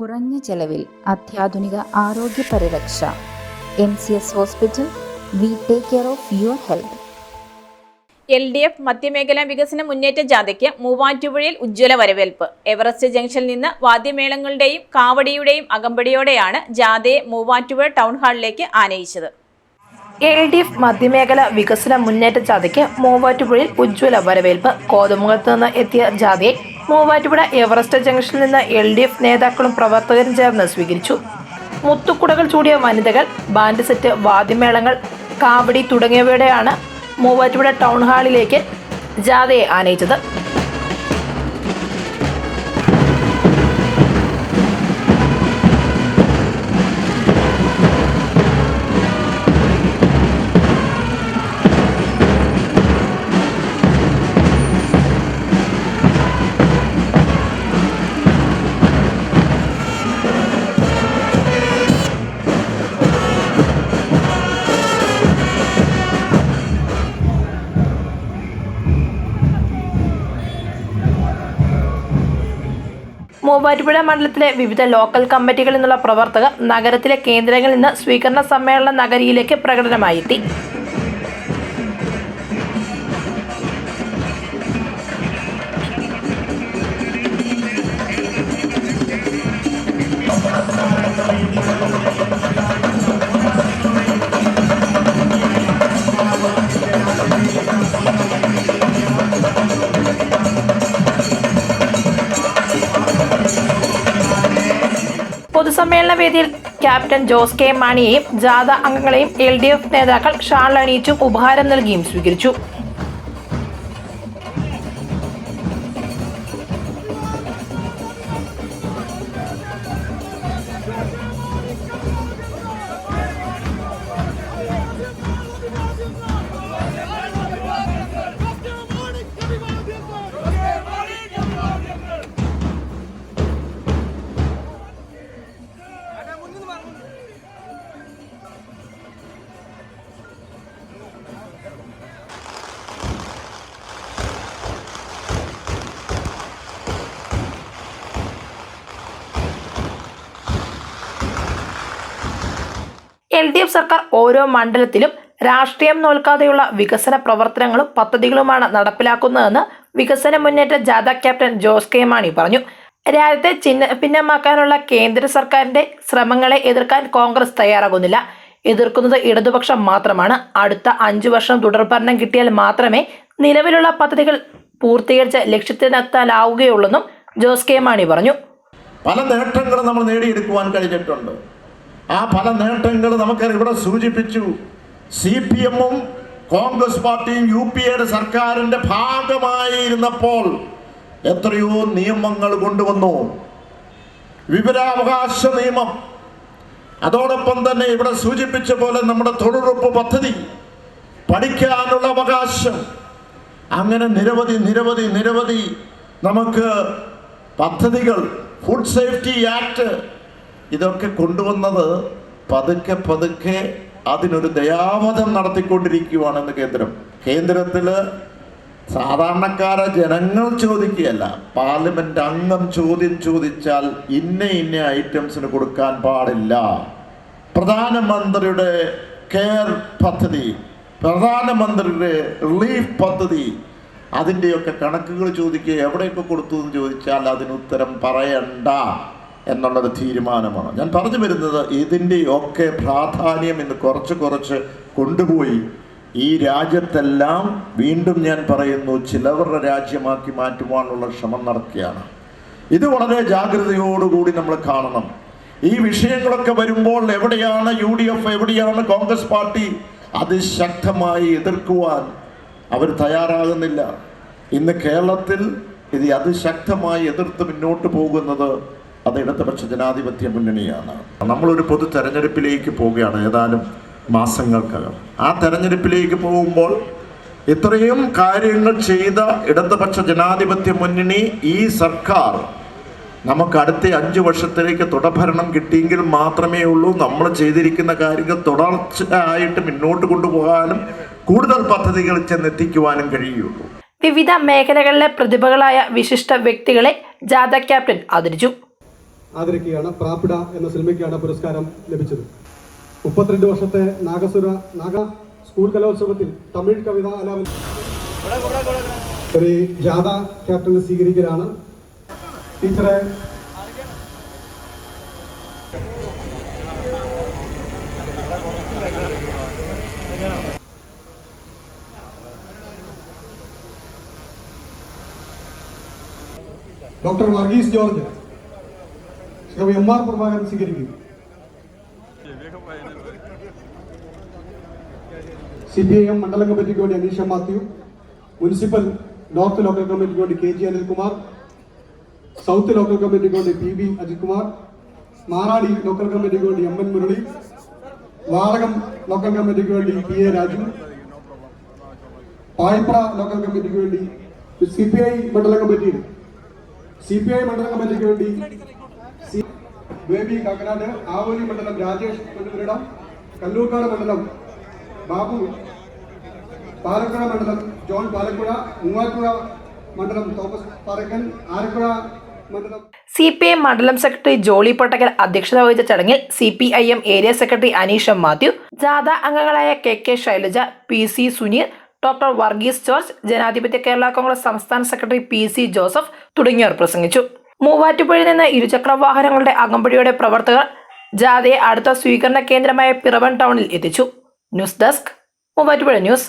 കുറഞ്ഞ ചെലവിൽ അത്യാധുനിക ആരോഗ്യ പരിരക്ഷ. M C S hospital we take care of your health. L D F മധ്യമേഖലാ വികസന മുന്നേറ്റ ജാഥയ്ക്ക് മൂവാറ്റുപുഴയിൽ ഉജ്ജ്വല വരവേൽപ്പ്. എവറസ്റ്റ് ജംഗ്ഷനിൽ നിന്ന് വാദ്യമേളങ്ങളുടെയും കാവടിയുടെയും അകമ്പടിയോടെയാണ് ജാഥയെ മൂവാറ്റുപുഴ ടൗൺ ഹാളിലേക്ക് ആനയിച്ചത്. എൽ ഡി എഫ് മധ്യമേഖല വികസന മുന്നേറ്റ ജാഥയ്ക്ക് മൂവാറ്റുപുഴയിൽ ഉജ്ജ്വല വരവേൽപ്പ്. കോതമുഖത്ത് നിന്ന് എത്തിയ ജാഥയെ മൂവാറ്റുപുഴ എവറസ്റ്റ് ജംഗ്ഷനിൽ നിന്ന് എൽ ഡി എഫ് നേതാക്കളും പ്രവർത്തകരും ചേർന്ന് സ്വീകരിച്ചു. മുത്തുക്കുടകൾ ചൂടിയ വനിതകൾ ബാൻഡ് സെറ്റ് വാദ്യമേളങ്ങൾ കാവടി തുടങ്ങിയവയുടെയാണ് മൂവാറ്റുപുഴ ടൗൺ ഹാളിലേക്ക് ജാഥയെ ആനയിച്ചത്. മൂവാറ്റുപുഴ മണ്ഡലത്തിലെ വിവിധ ലോക്കൽ കമ്മിറ്റികളിൽ നിന്നുള്ള പ്രവർത്തകർ നഗരത്തിലെ കേന്ദ്രങ്ങളിൽ നിന്ന് സ്വീകരണ സമ്മേളന നഗരിയിലേക്ക് പ്രകടനമായി എത്തി പൊതുസമ്മേളന വേദിയിൽ ക്യാപ്റ്റൻ ജോസ് കെ മാണിയെയും ജാഥ അംഗങ്ങളെയും എൽ ഡി എഫ് നേതാക്കൾ ഷാൾ അണിയിച്ചും ഉപഹാരം നൽകിയും സ്വീകരിച്ചു. എൽ ഡി എഫ് സർക്കാർ ഓരോ മണ്ഡലത്തിലും രാഷ്ട്രീയം നോൽക്കാതെയുള്ള വികസന പ്രവർത്തനങ്ങളും പദ്ധതികളുമാണ് നടപ്പിലാക്കുന്നതെന്ന് വികസന മുന്നേറ്റ ജാഥ ക്യാപ്റ്റൻ ജോസ് കെ മാണി പറഞ്ഞു. രാജ്യത്തെ ചിഹ്ന ഭിന്നമാക്കാനുള്ള കേന്ദ്ര സർക്കാരിന്റെ ശ്രമങ്ങളെ എതിർക്കാൻ കോൺഗ്രസ് തയ്യാറാകുന്നില്ല. എതിർക്കുന്നത് ഇടതുപക്ഷം മാത്രമാണ്. അടുത്ത അഞ്ചു വർഷം തുടർഭരണം കിട്ടിയാൽ മാത്രമേ നിലവിലുള്ള പദ്ധതികൾ പൂർത്തീകരിച്ച ലക്ഷ്യത്തിനെത്താനാവുകയുള്ളെന്നും ജോസ് കെ മാണി പറഞ്ഞു. പല നേട്ടങ്ങളും നമ്മൾ നേടിയെടുക്കുവാൻ കഴിഞ്ഞിട്ടുണ്ട്. ആ പല നേട്ടങ്ങൾ നമുക്കറിയാം. ഇവിടെ സൂചിപ്പിച്ചു സി പി എമ്മും കോൺഗ്രസ് പാർട്ടിയും യു പി എയുടെ സർക്കാരിന്റെ ഭാഗമായിരുന്നപ്പോൾ എത്രയോ നിയമങ്ങൾ കൊണ്ടുവന്നു. വിവരാവകാശ നിയമം. അതോടൊപ്പം തന്നെ ഇവിടെ സൂചിപ്പിച്ച പോലെ നമ്മുടെ തൊഴിലുറപ്പ് പദ്ധതി പഠിക്കാനുള്ള അവകാശം. അങ്ങനെ നിരവധി നിരവധി നിരവധി നമുക്ക് പദ്ധതികൾ ഫുഡ് സേഫ്റ്റി ആക്ട് ഇതൊക്കെ കൊണ്ടുവന്നത് പതുക്കെ പതുക്കെ അതിനൊരു ദയാവധം നടത്തിക്കൊണ്ടിരിക്കുകയാണെന്ന് കേന്ദ്രം. കേന്ദ്രത്തിൽ സാധാരണക്കാരെ ജനങ്ങൾ ചോദിക്കുകയല്ല. പാർലമെന്റ് അംഗം ചോദ്യം ചോദിച്ചാൽ ഇന്ന ഇന്ന ഐറ്റംസിന് കൊടുക്കാൻ പാടില്ല. പ്രധാനമന്ത്രിയുടെ കെയർ പദ്ധതി പ്രധാനമന്ത്രിയുടെ റിലീഫ് പദ്ധതി അതിന്റെയൊക്കെ കണക്കുകൾ ചോദിക്കുക എവിടെയൊക്കെ കൊടുത്തു എന്ന് ചോദിച്ചാൽ അതിന് ഉത്തരം പറയണ്ട. എന്നുള്ളത് തീരുമാനമാണ്. ഞാൻ പറഞ്ഞു വരുന്നത് ഇതിന്റെയൊക്കെ പ്രാധാന്യം ഇന്ന് കുറച്ച് കുറച്ച് കൊണ്ടുപോയി. ഈ രാജ്യത്തെല്ലാം വീണ്ടും ഞാൻ പറയുന്നു ചിലവരുടെ രാജ്യമാക്കി മാറ്റുവാനുള്ള ശ്രമം നടക്കുകയാണ്. ഇത് വളരെ ജാഗ്രതയോടുകൂടി നമ്മൾ കാണണം. ഈ വിഷയങ്ങളൊക്കെ വരുമ്പോൾ എവിടെയാണ് യു ഡി എഫ് എവിടെയാണ് കോൺഗ്രസ് പാർട്ടി അതിശക്തമായി എതിർക്കുവാൻ അവർ തയ്യാറാകുന്നില്ല. ഇന്ന് കേരളത്തിൽ ഇത് അതിശക്തമായി എതിർത്ത് മുന്നോട്ട് പോകുന്നത് അത് ഇടതുപക്ഷ ജനാധിപത്യ മുന്നണിയാണ്. നമ്മളൊരു പൊതു തെരഞ്ഞെടുപ്പിലേക്ക് പോവുകയാണ് ഏതാനും മാസങ്ങൾക്കകം. ആ തെരഞ്ഞെടുപ്പിലേക്ക് പോകുമ്പോൾ ഇത്രയും കാര്യങ്ങൾ ചെയ്ത ഇടതുപക്ഷ ജനാധിപത്യ മുന്നണി ഈ സർക്കാർ നമുക്ക് അടുത്ത അഞ്ച് വർഷത്തിലേക്ക് തുടർഭരണം കിട്ടിയെങ്കിൽ മാത്രമേ ഉള്ളൂ. നമ്മൾ ചെയ്തിരിക്കുന്ന കാര്യങ്ങൾ തുടർച്ചയായിട്ട് മുന്നോട്ട് കൊണ്ടുപോകാനും കൂടുതൽ പദ്ധതികൾ ചെന്നെത്തിക്കുവാനും കഴിയുള്ളൂ. വിവിധ മേഖലകളിലെ പ്രതിഭകളായ വിശിഷ്ട വ്യക്തികളെ ജാഥ ക്യാപ്റ്റൻ ആദരിച്ചു. ആദരിക്കുകയാണ് പ്രാപ്പിട എന്ന സിനിമയ്ക്കാണ് പുരസ്കാരം ലഭിച്ചത്. മുപ്പത്തിരണ്ട് വർഷത്തെ നാഗസുര നാഗ സ്കൂൾ കലോത്സവത്തിൽ തമിഴ് കവിത ആലാപനം ഒരു ജാഥ ക്യാപ്റ്റനെ സ്വീകരിക്കലാണ്. ടീച്ചറെ doctor Varghese George. M R Prabhakaran സ്വീകരിക്കും. സി പി ഐ എം മണ്ഡലം കമ്മിറ്റിക്ക് വേണ്ടി Aneesha Mathew municipal north local കമ്മിറ്റിക്ക് വേണ്ടി K G Anilkumar south local കമ്മിറ്റിക്ക് വേണ്ടി P B Ajith Kumar Maradi local കമ്മിറ്റിക്ക് വേണ്ടി M N Murali Vadakam local കമ്മിറ്റിക്ക് വേണ്ടി P A Raju Paipra local കമ്മിറ്റിക്ക് വേണ്ടി സി പി ഐ മണ്ഡലം കമ്മിറ്റിയിൽ സി പി ഐ മണ്ഡലം കമ്മിറ്റിക്ക് വേണ്ടി ബേബി കാക്കനാട് ആവോലി മണ്ഡലം രാജേഷ് കൊണ്ടുവരിടം കല്ലൂർക്കാട് മണ്ഡലം ബാബു പാലക്കുഴ മണ്ഡലം ജോൺ പാലക്കുഴ മൂവാറ്റുപുഴ മണ്ഡലം Thomas Parakkan Alappuzha C P I മണ്ഡലം സെക്രട്ടറി ജോളി പൊട്ടക്കൽ അധ്യക്ഷത വഹിച്ച ചടങ്ങിൽ C P I M area secretary Aneesha Mathew ജാഥ അംഗങ്ങളായ K K Shailaja P C Suneer doctor Varghese George Janadhipathya Kerala Congress സംസ്ഥാന സെക്രട്ടറി പി സി ജോസഫ് തുടങ്ങിയവർ പ്രസംഗിച്ചു. മൂവാറ്റുപുഴയിൽ നിന്ന് ഇരുചക്ര വാഹനങ്ങളുടെ അകമ്പടിയുടെ പ്രവർത്തകർ ജാഥയെ അടുത്ത സ്വീകരണ കേന്ദ്രമായ പിറവൻ ടൗണിൽ എത്തിച്ചു. News desk Muvattupuzha news.